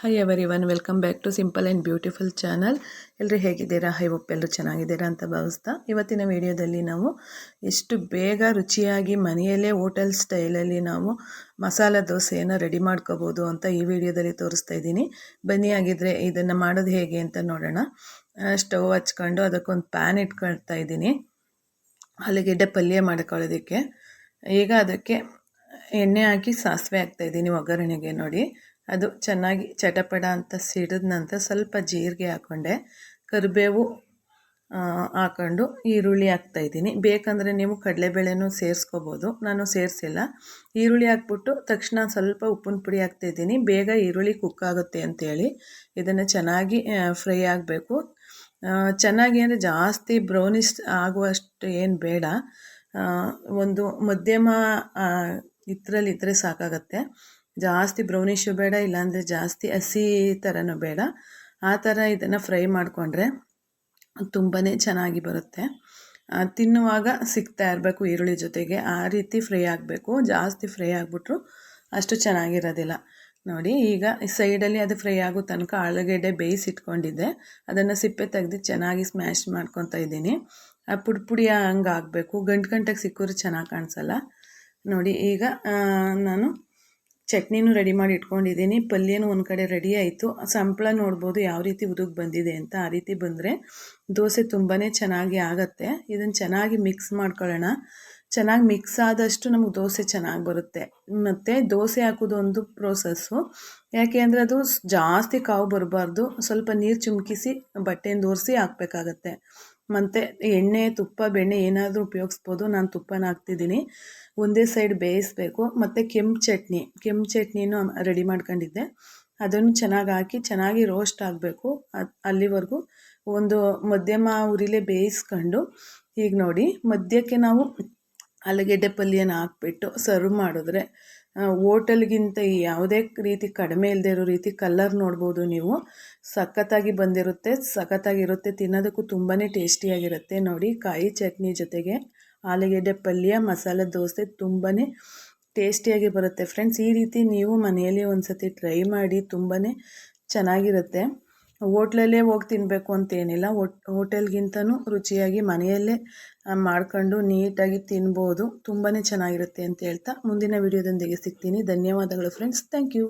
Hi everyone welcome back to simple and beautiful channel ಎಲ್ಲರೂ ಹೇಗಿದ್ದೀರಾ high ಎಲ್ಲರೂ ಚೆನ್ನಾಗಿದ್ದೀರಾ ಅಂತ ಭಾವಿಸ್ತಾ. ಇವತ್ತಿನ ವಿಡಿಯೋದಲ್ಲಿ ನಾವು ಎಷ್ಟು ಬೇಗ ರುಚಿಯಾಗಿ ಮನೆಯಲ್ಲೇ ಹೋಟೆಲ್ ಸ್ಟೈಲಲ್ಲಿ ನಾವು ಮಸಾಲ ದೋಸೆಯನ್ನು ರೆಡಿ ಮಾಡ್ಕೋಬೋದು ಅಂತ ಈ ವಿಡಿಯೋದಲ್ಲಿ ತೋರಿಸ್ತಾ ಇದ್ದೀನಿ. ಬನ್ನಿ ಆಗಿದ್ದರೆ ಇದನ್ನು ಮಾಡೋದು ಹೇಗೆ ಅಂತ ನೋಡೋಣ. ಸ್ಟವ್ ಹಚ್ಕೊಂಡು ಅದಕ್ಕೊಂದು ಪ್ಯಾನ್ ಇಟ್ಕೊಳ್ತಾ ಇದ್ದೀನಿ. ಆಲೂಗೆಡ್ಡೆ ಪಲ್ಯ ಮಾಡ್ಕೊಳ್ಳೋದಕ್ಕೆ. ಈಗ ಅದಕ್ಕೆ ಎಣ್ಣೆ ಹಾಕಿ ಸಾಸಿವೆ ಹಾಕ್ತಾಯಿದ್ದೀನಿ ಒಗ್ಗರಣೆಗೆ ನೋಡಿ. ಅದು ಚೆನ್ನಾಗಿ ಚಟಪಟ ಅಂತ ಸಿಡಿದ ನಂತರ ಸ್ವಲ್ಪ ಜೀರಿಗೆ ಹಾಕ್ಕೊಂಡೆ ಕರಿಬೇವು ಹಾಕೊಂಡು ಈರುಳ್ಳಿ ಹಾಕ್ತಾಯಿದ್ದೀನಿ ಬೇಕಂದರೆ ನೀವು ಕಡಲೆಬೇಳೆನೂ ಸೇರಿಸ್ಕೋಬೋದು. ನಾನು ಸೇರಿಸಿಲ್ಲ. ಈರುಳ್ಳಿ ಹಾಕ್ಬಿಟ್ಟು ತಕ್ಷಣ ಸ್ವಲ್ಪ ಉಪ್ಪಿನ ಪುಡಿ ಹಾಕ್ತಾಯಿದ್ದೀನಿ ಬೇಗ ಈರುಳ್ಳಿ ಕುಕ್ ಆಗುತ್ತೆ ಅಂತೇಳಿ. ಇದನ್ನು ಚೆನ್ನಾಗಿ ಫ್ರೈ ಆಗಬೇಕು. ಚೆನ್ನಾಗಿ ಅಂದರೆ ಜಾಸ್ತಿ ಬ್ರೌನಿಶ್ ಆಗುವಷ್ಟು ಏನು ಬೇಡ. ಒಂದು ಮಧ್ಯಮ ಇದ್ದರೆ ಸಾಕಾಗತ್ತೆ. ಜಾಸ್ತಿ ಬ್ರೌನಿಶು ಬೇಡ, ಇಲ್ಲಾಂದರೆ ಜಾಸ್ತಿ ಹಸಿ ಥರನೂ ಬೇಡ. ಆ ಥರ ಇದನ್ನು ಫ್ರೈ ಮಾಡಿಕೊಂಡ್ರೆ ತುಂಬಾ ಚೆನ್ನಾಗಿ ಬರುತ್ತೆ. ತಿನ್ನುವಾಗ ಸಿಗ್ತಾ ಇರಬೇಕು ಈರುಳ್ಳಿ ಜೊತೆಗೆ. ಆ ರೀತಿ ಫ್ರೈ ಆಗಬೇಕು. ಜಾಸ್ತಿ ಫ್ರೈ ಆಗಿಬಿಟ್ರು ಅಷ್ಟು ಚೆನ್ನಾಗಿರೋದಿಲ್ಲ. ನೋಡಿ, ಈಗ ಸೈಡಲ್ಲಿ ಅದು ಫ್ರೈ ಆಗೋ ತನಕ ಆಲೂಗೆಡ್ಡೆ ಬೇಯಿಸಿಟ್ಕೊಂಡಿದ್ದೆ. ಅದನ್ನು ಸಿಪ್ಪೆ ತೆಗೆದು ಚೆನ್ನಾಗಿ ಸ್ಮ್ಯಾಶ್ ಮಾಡ್ಕೊತಾ ಇದ್ದೀನಿ. ಆ, ಪುಡಿ ಪುಡಿ ಹಂಗೆ ಆಗಬೇಕು ಗಂಟು ಗಂಟೆಗೆ ಸಿಕ್ಕಿದ್ರೆ ಚೆನ್ನಾಗಿ ಕಾಣಿಸಲ್ಲ. ನೋಡಿ, ಈಗ ನಾನು ಚಟ್ನಿನೂ ರೆಡಿ ಮಾಡಿ ಇಟ್ಕೊಂಡಿದ್ದೀನಿ. ಪಲ್ಯನೂ ಒಂದು ಕಡೆ ರೆಡಿ ಆಯಿತು. ಸಂಪಳ ನೋಡ್ಬೋದು ಯಾವ ರೀತಿ ಉದುಗ್ ಬಂದಿದೆ ಅಂತ ಆ ರೀತಿ ಬಂದರೆ ದೋಸೆ ತುಂಬಾ ಚೆನ್ನಾಗಿ ಆಗುತ್ತೆ. ಇದನ್ನು ಚೆನ್ನಾಗಿ ಮಿಕ್ಸ್ ಮಾಡ್ಕೊಳ್ಳೋಣ. ಚೆನ್ನಾಗಿ ಮಿಕ್ಸ್ ಆದಷ್ಟು ನಮಗೆ ದೋಸೆ ಚೆನ್ನಾಗಿ ಬರುತ್ತೆ. ಮತ್ತು ದೋಸೆ ಹಾಕೋದು ಒಂದು ಪ್ರೋಸೆಸ್ಸು ಯಾಕೆ ಅಂದರೆ ಅದು ಜಾಸ್ತಿ ಕಾವು ಬರಬಾರ್ದು. ಸ್ವಲ್ಪ ನೀರು ಚುಮುಕಿಸಿ ಬಟ್ಟೆಯಿಂದ ಒರೆಸಿ ಹಾಕ್ಬೇಕಾಗತ್ತೆ. ಮತ್ತು ಎಣ್ಣೆ, ತುಪ್ಪ, ಬೆಣ್ಣೆ ಏನಾದರೂ ಉಪಯೋಗಿಸ್ಬೋದು. ನಾನು ತುಪ್ಪನ ಹಾಕ್ತಿದ್ದೀನಿ. ಒಂದೇ ಸೈಡ್ ಬೇಯಿಸ್ಬೇಕು. ಮತ್ತು ಕೆಂಪು ಚಟ್ನಿ, ಕೆಂಪು ಚಟ್ನಿನೂ ರೆಡಿ ಮಾಡ್ಕೊಂಡಿದ್ದೆ. ಅದನ್ನು ಚೆನ್ನಾಗಿ ಹಾಕಿ ಚೆನ್ನಾಗಿ ರೋಸ್ಟ್ ಆಗಬೇಕು ಅಲ್ಲಿವರೆಗೂ. ಒಂದು ಮಧ್ಯಮ ಉರಿಲೇ ಬೇಯಿಸ್ಕೊಂಡು, ಈಗ ನೋಡಿ ಮಧ್ಯಕ್ಕೆ ನಾವು ಆಲೂಗೆಡ್ಡೆ ಪಲ್ಯನ ಹಾಕ್ಬಿಟ್ಟು ಸರ್ವ್ ಮಾಡಿದ್ರೆ ಹೋಟೆಲ್ಗಿಂತ ಯಾವುದೇ ರೀತಿ ಕಡಿಮೆ ಇಲ್ಲದೆ ಇರೋ ರೀತಿ ಕಲ್ಲರ್ ನೋಡ್ಬೋದು ನೀವು. ಸಖತ್ತಾಗಿ ಬಂದಿರುತ್ತೆ, ಸಖತ್ತಾಗಿರುತ್ತೆ, ತಿನ್ನೋದಕ್ಕೂ ತುಂಬಾ ಟೇಸ್ಟಿಯಾಗಿರುತ್ತೆ. ನೋಡಿ, ಕಾಯಿ ಚಟ್ನಿ ಜೊತೆಗೆ ಆಲೂಗೆಡ್ಡೆ ಪಲ್ಯ, ಮಸಾಲೆ ದೋಸೆ ತುಂಬಾ ಟೇಸ್ಟಿಯಾಗಿ ಬರುತ್ತೆ. ಫ್ರೆಂಡ್ಸ್ ಈ ರೀತಿ ನೀವು ಮನೆಯಲ್ಲಿ ಒಂದು ಸತಿ ಟ್ರೈ ಮಾಡಿ ತುಂಬಾ ಚೆನ್ನಾಗಿರುತ್ತೆ. ಹೋಟ್ಲಲ್ಲೇ ಹೋಗಿ ತಿನ್ನಬೇಕು ಅಂತೇನಿಲ್ಲ ಹೋಟೆಲ್ಗಿಂತನೂ ರುಚಿಯಾಗಿ ಮನೆಯಲ್ಲೇ ಮಾಡ್ಕೊಂಡು ನೀಟಾಗಿ ತಿನ್ಬೋದು. ತುಂಬಾ ಚೆನ್ನಾಗಿರುತ್ತೆ ಅಂತ ಹೇಳ್ತಾ ಮುಂದಿನ ವಿಡಿಯೋದೊಂದಿಗೆ ಸಿಗ್ತೀನಿ. ಧನ್ಯವಾದಗಳು ಫ್ರೆಂಡ್ಸ್ ಥ್ಯಾಂಕ್ ಯು